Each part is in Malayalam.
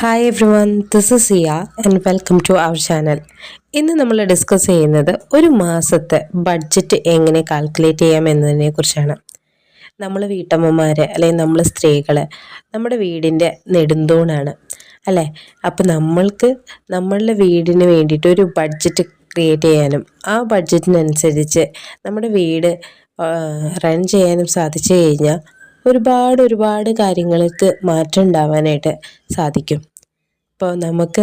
Hi everyone this is Siya and welcome to our channel ഇന്ന് നമ്മൾ ഡിസ്കസ് ചെയ്യുന്നത് ഒരു മാസത്തെ ബഡ്ജറ്റ് എങ്ങനെ കാൽക്കുലേറ്റ് ചെയ്യാം എന്നതിനെ കുറിച്ചാണ്. നമ്മൾ വീട്ടമ്മമാർ അല്ലെങ്കിൽ നമ്മൾ സ്ത്രീകൾ നമ്മുടെ വീടിന്റെ നെടുന്തൂണാണ്. അല്ലേ? അപ്പം നമ്മൾക്ക് നമ്മളുടെ വീടിന് വേണ്ടിയിട്ട് ഒരു ബഡ്ജറ്റ് ക്രിയേറ്റ് ചെയ്യാനും ആ ബഡ്ജറ്റിനനുസരിച്ച് നമ്മുടെ വീട് റൺ ചെയ്യാനും സാധിച്ചു കഴിഞ്ഞാൽ ഒരുപാട് ഒരുപാട് കാര്യങ്ങൾക്ക് മാറ്റം ഉണ്ടാവാനായിട്ട് സാധിക്കും. ഇപ്പോൾ നമുക്ക്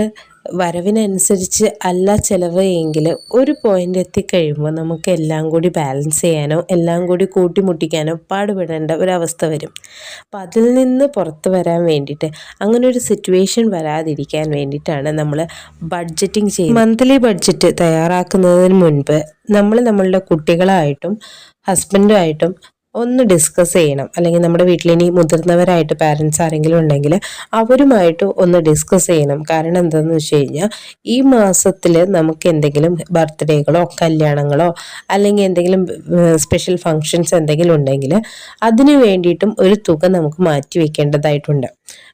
വരവിനനുസരിച്ച് അല്ല ചിലവ് എങ്കിൽ ഒരു പോയിന്റ് എത്തിക്കഴിയുമ്പോൾ നമുക്ക് എല്ലാം കൂടി ബാലൻസ് ചെയ്യാനോ എല്ലാം കൂടി കൂട്ടിമുട്ടിക്കാനോ പാടുപെടേണ്ട ഒരവസ്ഥ വരും. അപ്പോൾ അതിൽ നിന്ന് പുറത്ത് വരാൻ വേണ്ടിയിട്ട് അങ്ങനെ ഒരു സിറ്റുവേഷൻ വരാതിരിക്കാൻ വേണ്ടിയിട്ടാണ് നമ്മൾ ബഡ്ജറ്റിംഗ് ചെയ്യുന്നത്. മന്ത്ലി ബഡ്ജറ്റ് തയ്യാറാക്കുന്നതിന് മുൻപ് നമ്മൾ നമ്മളുടെ കുട്ടികളായിട്ടും ഹസ്ബൻഡുമായിട്ടും ഒന്ന് ഡിസ്കസ് ചെയ്യണം. അല്ലെങ്കിൽ നമ്മുടെ വീട്ടിൽ ഇനി മുതിർന്നവരായിട്ട് പാരൻസ് ആരെങ്കിലും ഉണ്ടെങ്കിൽ അവരുമായിട്ട് ഒന്ന് ഡിസ്കസ് ചെയ്യണം. കാരണം എന്താണെന്ന് വെച്ച് കഴിഞ്ഞാൽ ഈ മാസത്തിൽ നമുക്ക് എന്തെങ്കിലും ബർത്ത്ഡേകളോ കല്യാണങ്ങളോ അല്ലെങ്കിൽ എന്തെങ്കിലും സ്പെഷ്യൽ ഫങ്ഷൻസ് എന്തെങ്കിലും ഉണ്ടെങ്കിൽ അതിന് വേണ്ടിയിട്ടും ഒരു തുക നമുക്ക് മാറ്റി വെക്കേണ്ടതായിട്ടുണ്ട്.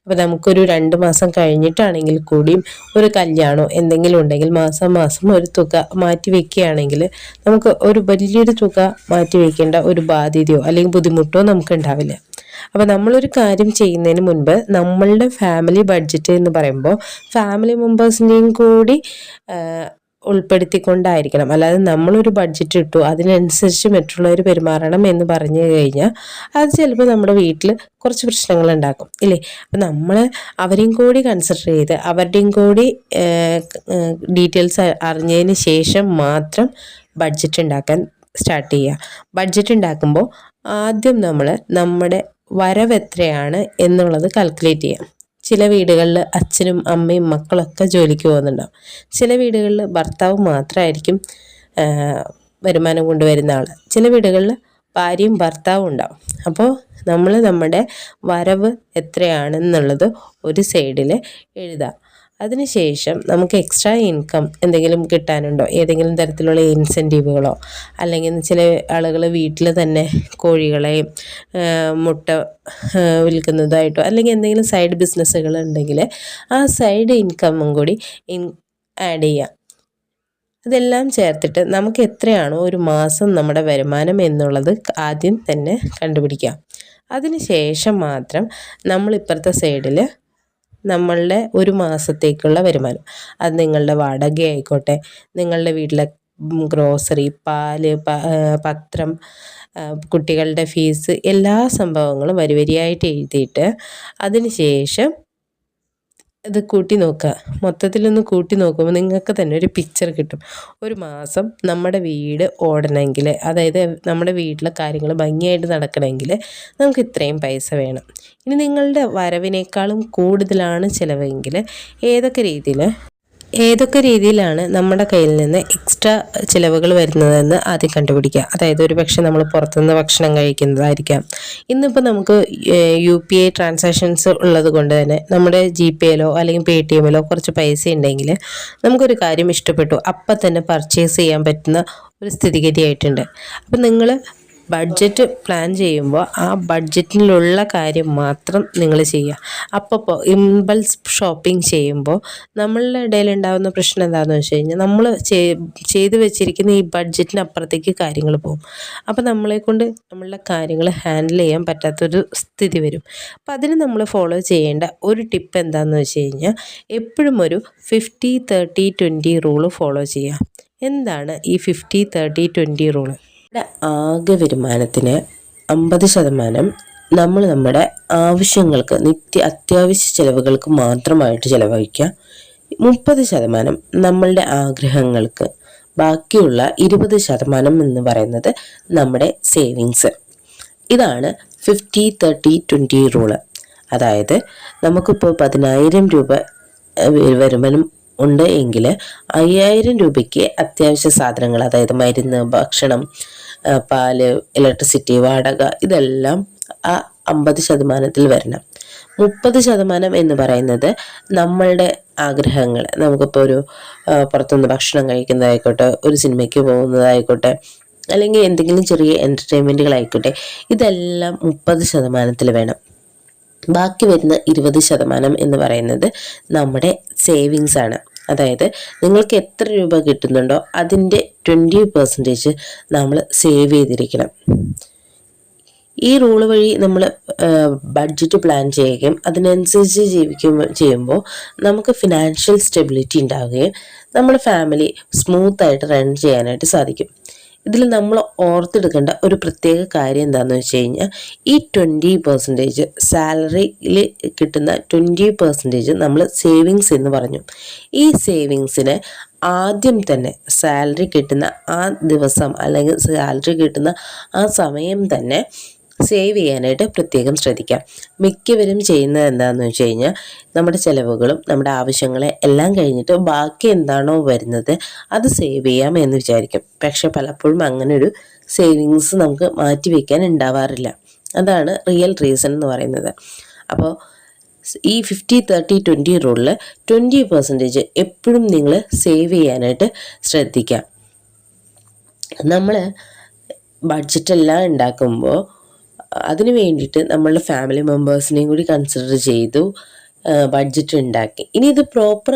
അപ്പോൾ നമുക്കൊരു രണ്ട് മാസം കഴിഞ്ഞിട്ടാണെങ്കിൽ കൂടിയും ഒരു കല്യാണോ എന്തെങ്കിലും ഉണ്ടെങ്കിൽ മാസം മാസം ഒരു തുക മാറ്റി വെക്കുകയാണെങ്കിൽ നമുക്ക് ഒരു വലിയൊരു തുക മാറ്റി വെക്കേണ്ട ഒരു ബാധ്യതയോ അല്ലെങ്കിൽ ബുദ്ധിമുട്ടോ നമുക്ക് ഉണ്ടാവില്ല അപ്പോൾ നമ്മളൊരു കാര്യം ചെയ്യുന്നതിന് മുൻപ് നമ്മളുടെ ഫാമിലി ബഡ്ജറ്റ് എന്ന് പറയുമ്പോൾ ഫാമിലി മെമ്പേഴ്സിന്റെയും കൂടി ഉൾപ്പെടുത്തിക്കൊണ്ടായിരിക്കണം. അല്ലാതെ നമ്മളൊരു ബഡ്ജറ്റ് ഇട്ടു അതിനനുസരിച്ച് മറ്റുള്ളവർ പെരുമാറണം എന്ന് പറഞ്ഞു കഴിഞ്ഞാൽ അത് ചിലപ്പോൾ നമ്മുടെ വീട്ടിൽ കുറച്ച് പ്രശ്നങ്ങൾ ഉണ്ടാക്കും. ഇല്ലേ? അപ്പം നമ്മൾ അവരെയും കൂടി കൺസിഡർ ചെയ്ത് അവരുടെയും കൂടി ഡീറ്റെയിൽസ് അറിഞ്ഞതിന് ശേഷം മാത്രം ബഡ്ജറ്റ് ഉണ്ടാക്കാൻ സ്റ്റാർട്ട് ചെയ്യുക. ബഡ്ജറ്റ് ഉണ്ടാക്കുമ്പോൾ ആദ്യം നമ്മൾ നമ്മുടെ വരവ് എത്രയാണ് എന്നുള്ളത് കാൽക്കുലേറ്റ് ചെയ്യാം ചില വീടുകളിൽ അച്ഛനും അമ്മയും മക്കളൊക്കെ ജോലിക്ക് പോകുന്നുണ്ടാവും. ചില വീടുകളിൽ ഭർത്താവ് മാത്രമായിരിക്കും വരുമാനം കൊണ്ടുവരുന്ന ആൾ ചില വീടുകളിൽ ഭാര്യയും ഭർത്താവും ഉണ്ടാവും. അപ്പോൾ നമ്മൾ നമ്മുടെ വരവ് എത്രയാണെന്നുള്ളത് ഒരു സൈഡിൽ എഴുതാം. അതിനുശേഷം നമുക്ക് എക്സ്ട്രാ ഇൻകം എന്തെങ്കിലും കിട്ടാനുണ്ടോ? ഏതെങ്കിലും തരത്തിലുള്ള ഇൻസെന്റീവുകളോ അല്ലെങ്കിൽ ചില ആളുകൾ വീട്ടിൽ തന്നെ കോഴികളെയും മുട്ട വിൽക്കുന്നതായിട്ടോ അല്ലെങ്കിൽ എന്തെങ്കിലും സൈഡ് ബിസിനസ്സുകൾ ഉണ്ടെങ്കിൽ ആ സൈഡ് ഇൻകമും കൂടി ഇൻ ആഡ് ചെയ്യാം. അതെല്ലാം ചേർത്തിട്ട് നമുക്ക് എത്രയാണോ ഒരു മാസം നമ്മുടെ വരുമാനം എന്നുള്ളത് ആദ്യം തന്നെ കണ്ടുപിടിക്കാം. അതിനുശേഷം മാത്രം നമ്മൾ ഇപ്പുറത്തെ സൈഡിൽ നമ്മളുടെ ഒരു മാസത്തേക്കുള്ള വരുമാനം. അത് നിങ്ങളുടെ വാടക ആയിക്കോട്ടെ. നിങ്ങളുടെ വീട്ടിലെ ഗ്രോസറി പാൽ പത്രം കുട്ടികളുടെ ഫീസ് എല്ലാ സംഭവങ്ങളും വരിവരിയായിട്ട് എഴുതിയിട്ട് അതിന് ശേഷം ഇത് കൂട്ടി നോക്കുക. മൊത്തത്തിലൊന്ന് കൂട്ടി നോക്കുമ്പോൾ നിങ്ങൾക്ക് തന്നെ ഒരു പിക്ചർ കിട്ടും. ഒരു മാസം നമ്മുടെ വീട് ഓടണമെങ്കിൽ അതായത് നമ്മുടെ വീട്ടിലെ കാര്യങ്ങൾ ഭംഗിയായിട്ട് നടക്കണമെങ്കിൽ നമുക്ക് ഇത്രയും പൈസ വേണം. ഇനി നിങ്ങളുടെ വരവിനേക്കാളും കൂടുതലാണ് ചിലവെങ്കിൽ ഏതൊക്കെ രീതിയിൽ ഏതൊക്കെ രീതിയിലാണ് നമ്മുടെ കയ്യിൽ നിന്ന് എക്സ്ട്രാ ചിലവുകൾ വരുന്നതെന്ന് ആദ്യം കണ്ടുപിടിക്കുക. അതായത് ഒരു പക്ഷെ നമ്മൾ പുറത്തുനിന്ന് ഭക്ഷണം കഴിക്കുന്നതായിരിക്കാം. ഇന്നിപ്പോൾ നമുക്ക് യു പി ഐ ട്രാൻസാക്ഷൻസ് ഉള്ളത് കൊണ്ട് തന്നെ നമ്മുടെ ജി പേയിലോ അല്ലെങ്കിൽ പേ ടി എമ്മിലോ കുറച്ച് പൈസ ഉണ്ടെങ്കിൽ നമുക്കൊരു കാര്യം ഇഷ്ടപ്പെട്ടു. അപ്പം തന്നെ പർച്ചേസ് ചെയ്യാൻ പറ്റുന്ന ഒരു സ്ഥിതിഗതിയായിട്ടുണ്ട്. അപ്പം നിങ്ങൾ ബഡ്ജറ്റ് പ്ലാൻ ചെയ്യുമ്പോൾ ആ ബഡ്ജറ്റിലുള്ള കാര്യം മാത്രം നിങ്ങൾ ചെയ്യുക. അപ്പോൾ ഇമ്പൾസ് ഷോപ്പിംഗ് ചെയ്യുമ്പോൾ നമ്മളുടെ ഇടയിൽ ഉണ്ടാകുന്ന പ്രശ്നം എന്താണെന്ന് വെച്ച് കഴിഞ്ഞാൽ നമ്മൾ ചെയ്തു വെച്ചിരിക്കുന്ന ഈ ബഡ്ജറ്റിന് അപ്പുറത്തേക്ക് കാര്യങ്ങൾ പോകും. അപ്പോൾ നമ്മളെ കൊണ്ട് നമ്മളുടെ കാര്യങ്ങൾ ഹാൻഡിൽ ചെയ്യാൻ പറ്റാത്തൊരു സ്ഥിതി വരും. അപ്പോൾ അതിന് നമ്മൾ ഫോളോ ചെയ്യേണ്ട ഒരു ടിപ്പ് എന്താണെന്ന് വെച്ച് കഴിഞ്ഞാൽ എപ്പോഴും ഒരു fifty thirty twenty rule follow ചെയ്യുക. എന്താണ് ഈ ഫിഫ്റ്റി തേർട്ടി ട്വന്റി റൂൾ ആകെ വരുമാനത്തിന് അമ്പത് ശതമാനം നമ്മൾ നമ്മുടെ ആവശ്യങ്ങൾക്ക് നിത്യ അത്യാവശ്യ ചിലവുകൾക്ക് മാത്രമായിട്ട് ചിലവഴിക്കുക. മുപ്പത് ശതമാനം നമ്മളുടെ ആഗ്രഹങ്ങൾക്ക് ബാക്കിയുള്ള ഇരുപത് ശതമാനം എന്ന് പറയുന്നത് നമ്മുടെ സേവിങ്സ്. ഇതാണ് ഫിഫ്റ്റി തേർട്ടി ട്വന്റി റൂൾ. അതായത് നമുക്കിപ്പോൾ പതിനായിരം രൂപ വരുമാനം ഉണ്ട് എങ്കിൽ അയ്യായിരം രൂപയ്ക്ക് അത്യാവശ്യ സാധനങ്ങൾ അതായത് മരുന്ന് ഭക്ഷണം പാൽ ഇലക്ട്രിസിറ്റി വാടക ഇതെല്ലാം ആ അമ്പത് ശതമാനത്തിൽ വരണം. മുപ്പത് ശതമാനം എന്ന് പറയുന്നത് നമ്മളുടെ ആഗ്രഹങ്ങൾ നമുക്കിപ്പോൾ ഒരു പുറത്തുനിന്ന് ഭക്ഷണം കഴിക്കുന്നതായിക്കോട്ടെ ഒരു സിനിമയ്ക്ക് പോകുന്നതായിക്കോട്ടെ അല്ലെങ്കിൽ എന്തെങ്കിലും ചെറിയ എന്റർടൈൻമെന്റുകളായിക്കോട്ടെ ഇതെല്ലാം മുപ്പത് ശതമാനത്തിൽ വേണം. ബാക്കി വരുന്ന ഇരുപത് ശതമാനം എന്ന് പറയുന്നത് നമ്മുടെ സേവിങ്സ് ആണ്. അതായത് നിങ്ങൾക്ക് എത്ര രൂപ കിട്ടുന്നുണ്ടോ അതിന്റെ ട്വന്റി പെർസെന്റേജ് നമ്മൾ സേവ് ചെയ്തിരിക്കണം. ഈ റൂൾ വഴി നമ്മൾ ബഡ്ജറ്റ് പ്ലാൻ ചെയ്യുകയും അതിനനുസരിച്ച് ജീവിക്കുകയും ചെയ്യുമ്പോൾ നമുക്ക് ഫിനാൻഷ്യൽ സ്റ്റെബിലിറ്റി ഉണ്ടാവുകയും നമ്മുടെ ഫാമിലി സ്മൂത്തായിട്ട് റൺ ചെയ്യാനായിട്ട് സാധിക്കും. ഇതിൽ നമ്മൾ ഓർത്തെടുക്കേണ്ട ഒരു പ്രത്യേക കാര്യം എന്താണെന്ന് വെച്ച് കഴിഞ്ഞാൽ ഈ ട്വന്റി പെർസെന്റേജ് സാലറിയിൽ കിട്ടുന്ന ട്വന്റി പെർസെന്റേജ് നമ്മൾ സേവിങ്സ് എന്ന് പറഞ്ഞു. ഈ സേവിങ്സിന് ആദ്യം തന്നെ സാലറി കിട്ടുന്ന ആ ദിവസം അല്ലെങ്കിൽ സാലറി കിട്ടുന്ന ആ സമയം തന്നെ സേവ് ചെയ്യാനായിട്ട് പ്രത്യേകം ശ്രദ്ധിക്കാം. മിക്കവരും ചെയ്യുന്നത് എന്താണെന്ന് വെച്ച് കഴിഞ്ഞാൽ നമ്മുടെ ചിലവുകളും നമ്മുടെ ആവശ്യങ്ങളെ എല്ലാം കഴിഞ്ഞിട്ട് ബാക്കി എന്താണോ വരുന്നത് അത് സേവ് ചെയ്യാം എന്ന് വിചാരിക്കും. പക്ഷെ പലപ്പോഴും അങ്ങനെ ഒരു സേവിങ്സ് നമുക്ക് മാറ്റി വയ്ക്കാൻ ഉണ്ടാവാറില്ല. അതാണ് റിയൽ റീസൺ എന്ന് പറയുന്നത്. അപ്പോൾ ഈ ഫിഫ്റ്റി തേർട്ടി ട്വന്റി റൂളിൽ ട്വന്റി പെർസെന്റേജ് എപ്പോഴും നിങ്ങൾ സേവ് ചെയ്യാനായിട്ട് ശ്രദ്ധിക്കാം. നമ്മൾ ബഡ്ജറ്റെല്ലാം ഉണ്ടാക്കുമ്പോൾ അതിന് വേണ്ടിയിട്ട് നമ്മളുടെ ഫാമിലി മെമ്പേഴ്സിനെയും കൂടി കൺസിഡർ ചെയ്തു ബഡ്ജറ്റ് ഉണ്ടാക്കി. ഇനി ഇത് പ്രോപ്പർ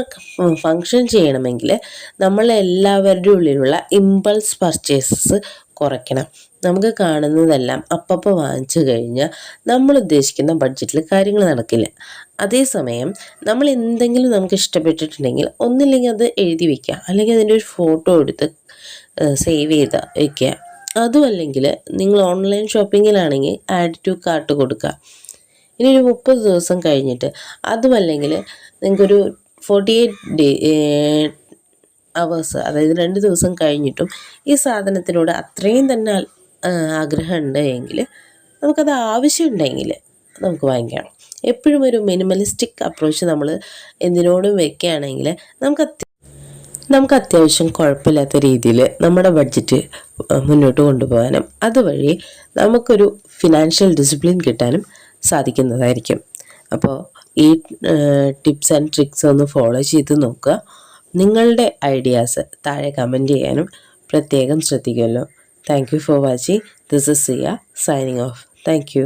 ഫങ്ഷൻ ചെയ്യണമെങ്കിൽ നമ്മളെല്ലാവരുടെ ഉള്ളിലുള്ള ഇമ്പൾസ് പർച്ചേസസ് കുറയ്ക്കണം. നമുക്ക് കാണുന്നതെല്ലാം അപ്പപ്പോൾ വാങ്ങിച്ചു കഴിഞ്ഞാൽ നമ്മൾ ഉദ്ദേശിക്കുന്ന ബഡ്ജറ്റിൽ കാര്യങ്ങൾ നടക്കില്ല. അതേസമയം നമ്മൾ എന്തെങ്കിലും നമുക്ക് ഇഷ്ടപ്പെട്ടിട്ടുണ്ടെങ്കിൽ ഒന്നില്ലെങ്കിൽ അത് എഴുതി വയ്ക്കുക അല്ലെങ്കിൽ അതിന്റെ ഒരു ഫോട്ടോ എടുത്ത് സേവ് ചെയ്ത് വയ്ക്കുക അതുമല്ലെങ്കിൽ നിങ്ങൾ ഓൺലൈൻ ഷോപ്പിങ്ങിലാണെങ്കിൽ ആഡ് ടു കാർട്ട് കൊടുക്കുക. ഇനി ഒരു മുപ്പത് ദിവസം കഴിഞ്ഞിട്ട് അതുമല്ലെങ്കിൽ നിങ്ങൾക്കൊരു ഫോർട്ടി എയ്റ്റ് ഡേ അവേഴ്സ് അതായത് രണ്ട് ദിവസം കഴിഞ്ഞിട്ടും ഈ സാധനത്തിനോട് അത്രയും തന്നെ ആഗ്രഹം ഉണ്ട് എങ്കിൽ നമുക്കത് ആവശ്യമുണ്ടെങ്കിൽ നമുക്ക് വാങ്ങിക്കണം എപ്പോഴും ഒരു മിനിമലിസ്റ്റിക് അപ്രോച്ച് നമ്മൾ എന്തിനോടും വെക്കുകയാണെങ്കിൽ നമുക്ക് നമുക്ക് അത്യാവശ്യം കുഴപ്പമില്ലാത്ത രീതിയിൽ നമ്മുടെ ബഡ്ജറ്റ് മുന്നോട്ട് കൊണ്ടുപോകാനും അതുവഴി നമുക്കൊരു ഫിനാൻഷ്യൽ ഡിസിപ്ലിൻ കിട്ടാനും സാധിക്കുന്നതായിരിക്കും. അപ്പോൾ ഈ ടിപ്സ് ആൻഡ് ട്രിക്സ് ഒന്ന് ഫോളോ ചെയ്ത് നോക്കുക. നിങ്ങളുടെ ഐഡിയാസ് താഴെ കമന്റ് ചെയ്യാനും പ്രത്യേകം ശ്രദ്ധിക്കുമല്ലോ. Thank you for watching this is Siya signing off thank you